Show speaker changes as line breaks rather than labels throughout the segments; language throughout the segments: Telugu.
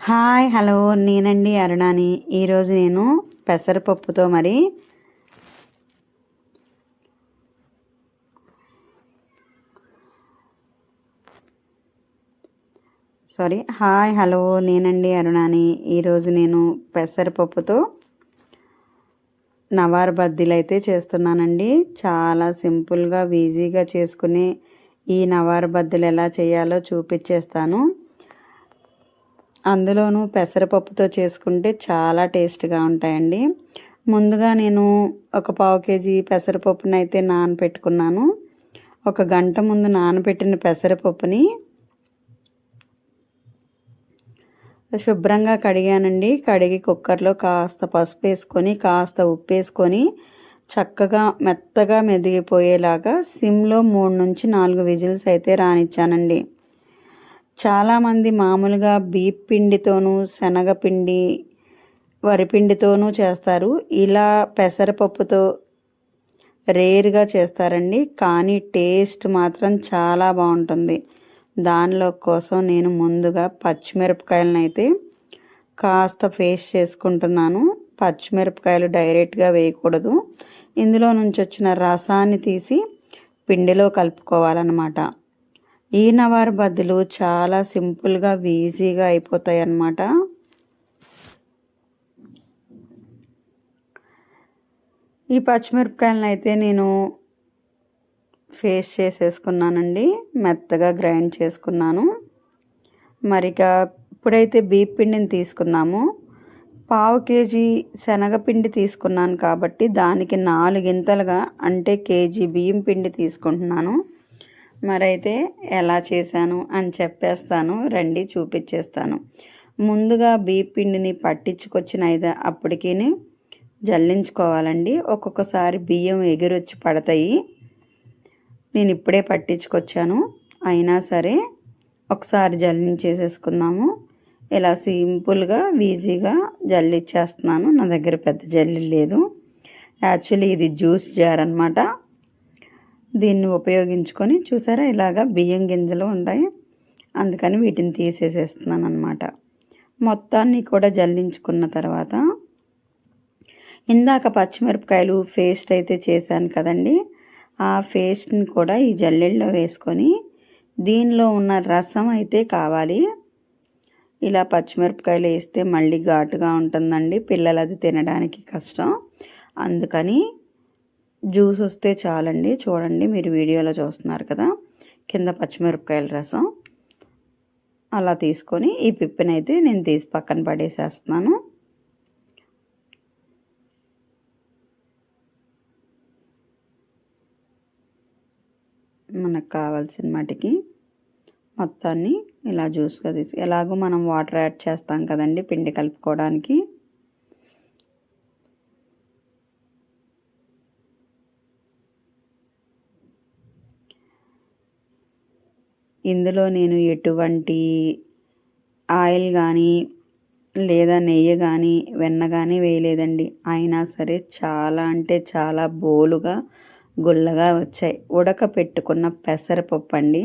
Hi hello. నేనండి అరుణాని. ఈరోజు నేను పెసరపప్పుతో మరి సారీ హాయ్ హలో. నేనండి అరుణాని. ఈరోజు నేను పెసరపప్పుతో నవార్ బద్దీలు అయితే చేస్తున్నానండి. చాలా సింపుల్గా ఈజీగా చేసుకుని ఈ నవార్ బద్దీలు ఎలా చేయాలో చూపించేస్తాను అందులోనూ పెసరపప్పుతో చేసుకుంటే చాలా టేస్ట్గా ఉంటాయండి. ముందుగా నేను ఒక పావు కేజీ పెసరపప్పుని అయితే నానపెట్టుకున్నాను. ఒక గంట ముందు నానబెట్టిన పెసరపప్పుని శుభ్రంగా కడిగానండి. కడిగి కుక్కర్లో కాస్త పసుపు వేసుకొని కాస్త ఉప్పు వేసుకొని చక్కగా మెత్తగా మెదిగిపోయేలాగా సిమ్లో మూడు నుంచి నాలుగు విజిల్స్ అయితే రానిచ్చానండి. చాలామంది మామూలుగా బీప్ పిండితోనూ శనగపిండి వరిపిండితోనూ చేస్తారు. ఇలా పెసరపప్పుతో రేర్గా చేస్తారండి. కానీ టేస్ట్ మాత్రం చాలా బాగుంటుంది. దానిలో కోసం నేను ముందుగా పచ్చిమిరపకాయలను అయితే కాస్త ఫేస్ చేసుకుంటున్నాను. పచ్చిమిరపకాయలు డైరెక్ట్గా వేయకూడదు. ఇందులో నుంచి వచ్చిన రసాన్ని తీసి పిండిలో కలుపుకోవాలన్నమాట. ఈ నవారు బద్దలు చాలా సింపుల్గా ఈజీగా అయిపోతాయి అన్నమాట ఈ పచ్చిమిరపకాయలను అయితే నేను ఫేస్ చేసేసుకున్నానండి. మెత్తగా గ్రైండ్ చేసుకున్నాను. మరిక ఇప్పుడైతే బీప్ పిండిని తీసుకున్నాము పావు కేజీ శనగపిండి తీసుకున్నాను కాబట్టి దానికి నాలుగింతలుగా అంటే కేజీ బియ్యం పిండి తీసుకుంటున్నాను. మరైతే ఎలా చేశాను అని చెప్పేస్తాను. రండి చూపించేస్తాను ముందుగా బీ పిండిని పట్టించుకొచ్చిన అయితే అప్పటికి జల్లించుకోవాలండి. ఒక్కొక్కసారి బియ్యం ఎగిరొచ్చి పడతాయి. నేను ఇప్పుడే పట్టించుకొచ్చాను. అయినా సరే ఒకసారి జల్లించేసేసుకుందాము. ఇలా సింపుల్గా ఈజీగా జల్లిచ్చేస్తున్నాను. నా దగ్గర పెద్ద జల్లి లేదు. యాక్చువల్లీ ఇది జ్యూస్ జార్ అనమాట దీన్ని ఉపయోగించుకొని చూసారా? ఇలాగా బియ్యం గింజలు ఉంటాయి అందుకని వీటిని తీసేసేస్తున్నాను అనమాట మొత్తాన్ని కూడా జల్లించుకున్న తర్వాత ఇందాక పచ్చిమిరపకాయలు పేస్ట్ అయితే చేశాను కదండి. ఆ పేస్ట్ని కూడా ఈ జల్లెల్లో వేసుకొని దీనిలో ఉన్న రసం అయితే కావాలి. ఇలా పచ్చిమిరపకాయలు వేస్తే మళ్ళీ ఘాటుగా ఉంటుందండి. పిల్లలు అది తినడానికి కష్టం. అందుకని జ్యూస్ వస్తే చాలండి. చూడండి మీరు వీడియోలో చూస్తున్నారు కదా. కింద పచ్చిమిరపకాయల రసం. అలా తీసుకొని ఈ పిప్పినైతే నేను తీసి పక్కన పడేసేస్తున్నాను. మనకు కావాల్సిన మటుకి మొత్తాన్ని ఇలా జ్యూస్గా తీసి ఎలాగో మనం వాటర్ యాడ్ చేస్తాం కదండి పిండి కలుపుకోవడానికి. ఇందులో నేను ఎటువంటి ఆయిల్ కానీ లేదా నెయ్యి కానీ వెన్న కానీ వేయలేదండి. అయినా సరే చాలా అంటే చాలా బోలుగా గుల్లగా వచ్చాయి. ఉడకపెట్టుకున్న పెసరపప్పు అండి.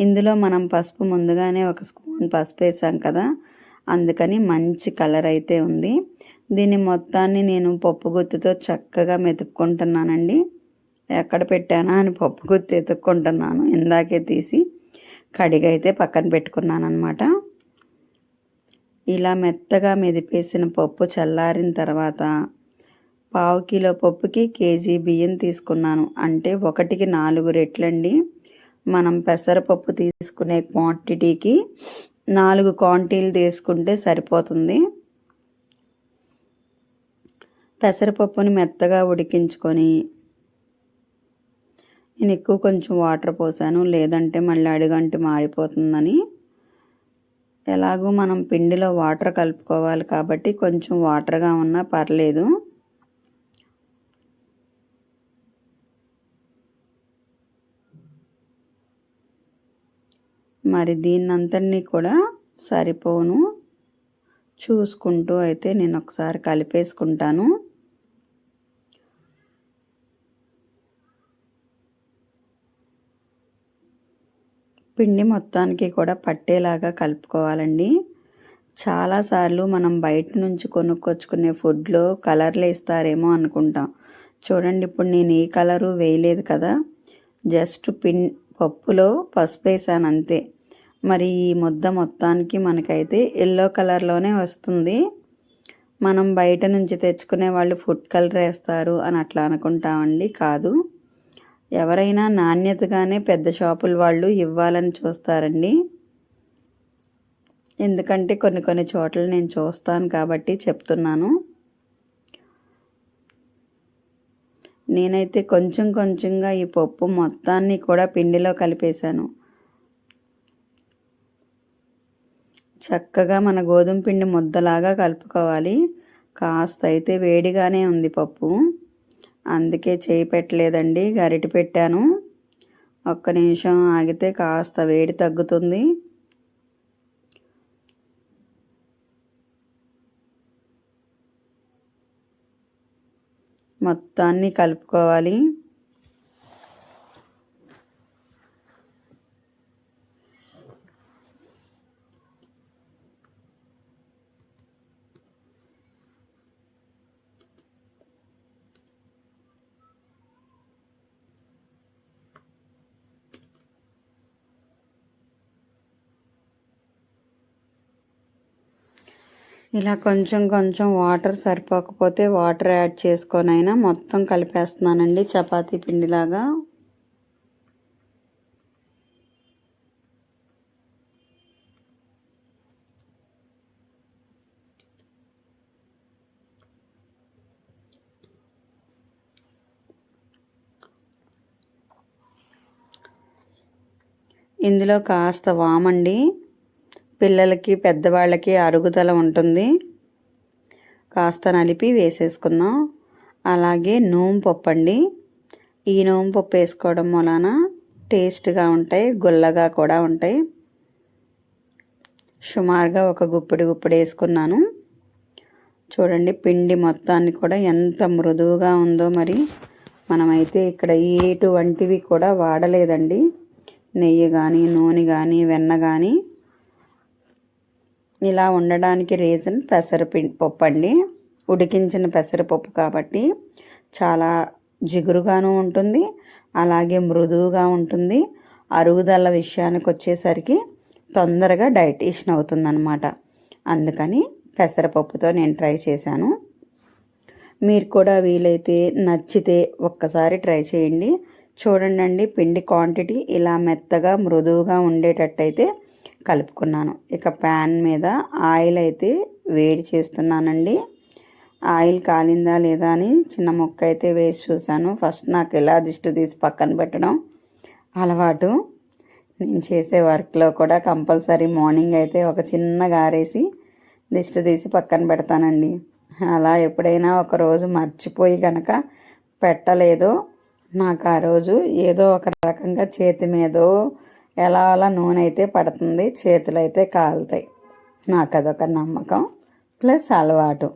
ఇందులో మనం పసుపు ముందుగానే ఒక స్పూన్ పసుపు వేసాం కదా అందుకని మంచి కలర్ అయితే ఉంది. దీన్ని మొత్తాన్ని నేను పప్పు గుత్తుతో చక్కగా మెతుక్కుంటున్నానండి. ఎక్కడ పెట్టానా అని పప్పు గుత్తి ఎత్తుక్కుంటున్నాను ఇందాకే తీసి. కడిగైతే పక్కన పెట్టుకున్నాను అనమాట ఇలా మెత్తగా మెదిపేసిన పప్పు చల్లారిన తర్వాత పావు కిలో పప్పుకి కేజీ బియ్యం తీసుకున్నాను. అంటే ఒకటికి నాలుగు రెట్లండి. మనం పెసరపప్పు తీసుకునే క్వాంటిటీకి నాలుగు క్వాంటీలు తీసుకుంటే సరిపోతుంది. పెసరపప్పుని మెత్తగా ఉడికించుకొని నేను ఎక్కువ కొంచెం వాటర్ పోసాను. లేదంటే మళ్ళీ అడిగంటి మాడిపోతుందని. ఎలాగో మనం పిండిలో వాటర్ కలుపుకోవాలి కాబట్టి కొంచెం వాటర్గా ఉన్నా పర్లేదు. మరి దీన్నంతటినీ కూడా సరిపోను. చూసుకుంటూ అయితే నేను ఒకసారి కలిపేసుకుంటాను. పిండి మొత్తానికి కూడా పట్టేలాగా కలుపుకోవాలండి. చాలాసార్లు మనం బయట నుంచి కొనుక్కొచ్చుకునే ఫుడ్లో కలర్లు వేస్తారేమో అనుకుంటాం. చూడండి ఇప్పుడు నేను ఏ కలరు వేయలేదు కదా. జస్ట్ పిన్ పప్పులో పసుపు వేసాను అంతే. మరి ఈ ముద్ద మొత్తానికి మనకైతే ఎల్లో కలర్లోనే వస్తుంది. మనం బయట నుంచి తెచ్చుకునే వాళ్ళు ఫుడ్ కలర్ వేస్తారు అని అట్లా అనుకుంటామండి. కాదు. ఎవరైనా నాణ్యతగానే పెద్ద షాపుల వాళ్ళు ఇవ్వాలని చూస్తారండి. ఎందుకంటే కొన్ని కొన్ని చోట్ల నేను చూస్తాను కాబట్టి చెప్తున్నాను. నేనైతే కొంచెం కొంచెంగా ఈ పప్పు మొత్తాన్ని కూడా పిండిలో కలిపేశాను. చక్కగా మన గోధుమ పిండి ముద్దలాగా కలుపుకోవాలి. కాస్త అయితే వేడిగానే ఉంది పప్పు. అందుకే చేయి పెట్టలేదండి గరిటి పెట్టాను. ఒక్క నిమిషం ఆగితే కాస్త వేడి తగ్గుతుంది. మొత్తాన్ని కలుపుకోవాలి. ఇలా కొంచెం కొంచెం వాటర్ సరిపోకపోతే వాటర్ యాడ్ చేసుకొనైనా మొత్తం కలిపేస్తున్నానండి చపాతీ పిండిలాగా. ఇందులో కాస్త వామండి. పిల్లలకి పెద్దవాళ్ళకి అరుగుదల ఉంటుంది. కాస్త నలిపి వేసేసుకుందాం. అలాగే నూనె పప్పు అండి ఈ నూనె పప్పు వేసుకోవడం వలన టేస్ట్గా ఉంటాయి గుల్లగా కూడా ఉంటాయి. సుమారుగా ఒక గుప్పిడి గుప్పిడి వేసుకున్నాను. చూడండి పిండి మొత్తాన్ని కూడా ఎంత మృదువుగా ఉందో మరి. మనమైతే ఇక్కడ ఎటువంటివి కూడా వాడలేదండి. నెయ్యి కానీ నూనె కానీ వెన్న కానీ ఇలా ఉండడానికి రీజన్ పెసరపప్పు అండి ఉడికించిన పెసరపప్పు కాబట్టి చాలా జిగురుగాను ఉంటుంది. అలాగే మృదువుగా ఉంటుంది. అరుగుదల విషయానికి వచ్చేసరికి తొందరగా డైటేషన్ అవుతుందన్నమాట. అందుకని పెసరపప్పుతో నేను ట్రై చేశాను. మీరు కూడా వీలైతే నచ్చితే ఒక్కసారి ట్రై చేయండి. చూడండి పిండి క్వాంటిటీ. ఇలా మెత్తగా మృదువుగా ఉండేటట్టయితే కలుపుకున్నాను. ఇక ప్యాన్ మీద ఆయిల్ అయితే వేడి చేస్తున్నానండి. ఆయిల్ కాలిందా లేదా అని చిన్న ముక్క అయితే వేసి చూశాను. ఫస్ట్ నాకు ఎలా దిష్టి తీసి పక్కన పెట్టడం అలవాటు. నేను చేసే వర్క్లో కూడా కంపల్సరీ మార్నింగ్ అయితే ఒక చిన్న గారేసి దిష్టి తీసి పక్కన పెడతానండి. అలా ఎప్పుడైనా ఒకరోజు మర్చిపోయి కనుక పెట్టలేదో. నాకు ఆ రోజు ఏదో ఒక రకంగా చేతి మీదో ఎలా అలా నూనె అయితే పడుతుంది చేతులు అయితే కాలుతాయి. నాకు అదొక నమ్మకం ప్లస్ అలవాటు.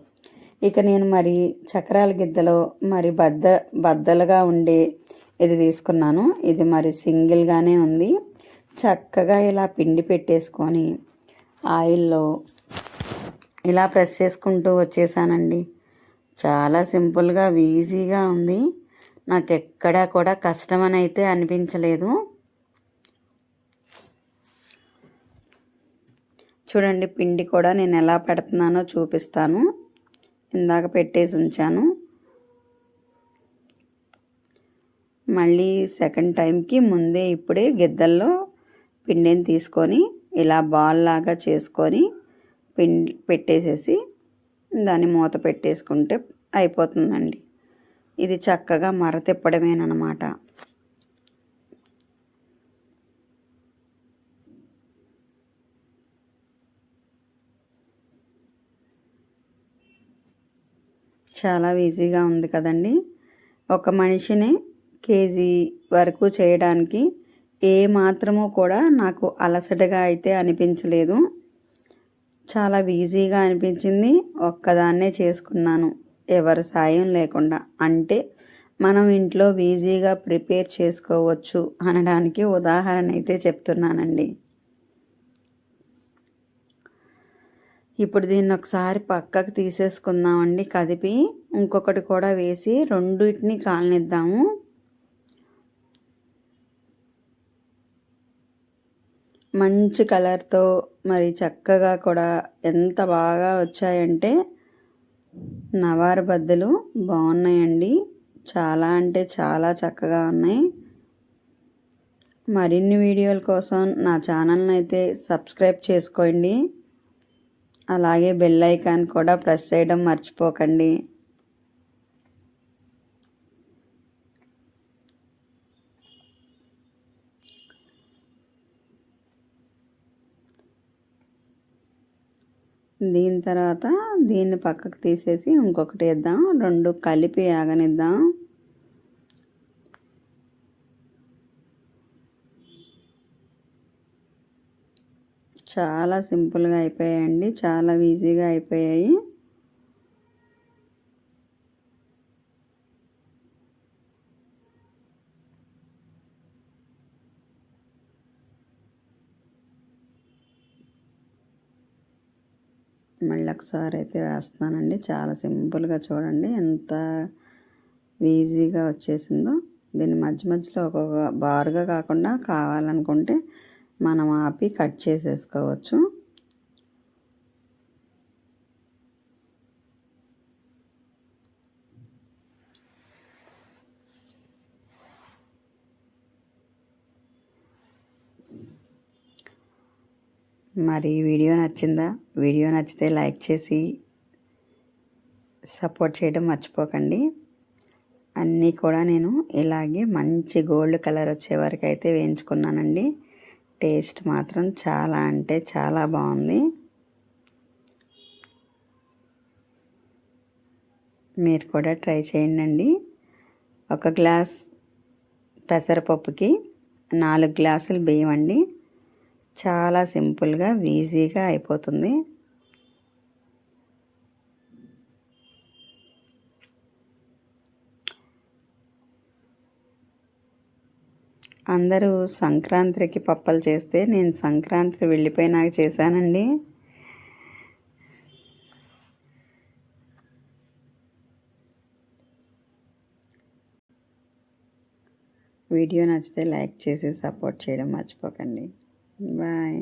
ఇక నేను మరి చక్రాల గిద్దలో మరి బద్ద బద్దలుగా ఉండే ఇది తీసుకున్నాను. ఇది మరి సింగిల్గానే ఉంది. చక్కగా ఇలా పిండి పెట్టేసుకొని ఆయిల్లో ఇలా ప్రెస్ చేసుకుంటూ వచ్చేసానండి. చాలా సింపుల్గా ఈజీగా ఉంది. నాకు ఎక్కడా కూడా కష్టమని అయితే అనిపించలేదు. చూడండి పిండి కూడా నేను ఎలా పెడుతున్నానో చూపిస్తాను. ఇందాక పెట్టేసి ఉంచాను. మళ్ళీ సెకండ్ టైంకి ముందే ఇప్పుడే గిద్దల్లో పిండిని తీసుకొని ఇలా బాల్ లాగా చేసుకొని పిండి పెట్టేసేసి దాన్ని మూత పెట్టేసుకుంటే అయిపోతుందండి. ఇది చక్కగా మర చాలా ఈజీగా ఉంది కదండి. ఒక మనిషిని కేజీ వరకు చేయడానికి ఏ మాత్రము కూడా నాకు అలసటగా అయితే అనిపించలేదు. చాలా ఈజీగా అనిపించింది. ఒక్కదాన్నే చేసుకున్నాను. ఎవరి సాయం లేకుండా. అంటే మనం ఇంట్లో ఈజీగా ప్రిపేర్ చేసుకోవచ్చు అనడానికి ఉదాహరణ అయితే చెప్తున్నానండి. ఇప్పుడు దీన్ని ఒకసారి పక్కకు తీసేసుకుందామండి. కదిపి ఇంకొకటి కూడా వేసి రెండింటిని కాలనిద్దాము. మంచి కలర్తో మరి చక్కగా కూడా ఎంత బాగా వచ్చాయంటే నవారు బద్దలు బాగున్నాయండి. చాలా అంటే చాలా చక్కగా ఉన్నాయి. మరిన్ని వీడియోల కోసం నా ఛానల్ని అయితే సబ్స్క్రైబ్ చేసుకోండి. అలాగే బెల్ ఐకాన్ కూడా ప్రెస్ చేయడం మర్చిపోకండి. దీని తర్వాత దీన్ని పక్కకు తీసేసి ఇంకొకటి వేద్దాం. రెండు కలిపి ఆగనిద్దాం. చాలా సింపుల్గా అయిపోయాయండి. చాలా ఈజీగా అయిపోయాయి. మళ్ళీ ఒకసారి అయితే వేస్తున్నానండి. చాలా సింపుల్గా చూడండి. ఎంత ఈజీగా వచ్చేసిందో. దీన్ని మధ్య మధ్యలో ఒక్కొక్క బారుగా కాకుండా కావాలనుకుంటే మనం ఆపి కట్ చేసేసుకోవచ్చు. మరి వీడియో నచ్చిందా? వీడియో నచ్చితే లైక్ చేసి సపోర్ట్ చేయడం మర్చిపోకండి. అన్నీ కూడా నేను ఇలాగే మంచి గోల్డ్ కలర్ వచ్చే వరకు అయితే వేయించుకున్నానండి. టేస్ట్ మాత్రం చాలా అంటే చాలా బాగుంది. మీరు కూడా ట్రై చేయండి ఒక గ్లాస్ పెసరపప్పుకి నాలుగు గ్లాసులు బియ్యం అండి. చాలా సింపుల్గా ఈజీగా అయిపోతుంది. అందరూ సంక్రాంతికి పప్పలు చేస్తే నేను సంక్రాంతి వెళ్ళిపోయినాక చేశానండి. వీడియో నచ్చితే లైక్ చేసి సపోర్ట్ చేయడం మర్చిపోకండి. బాయ్.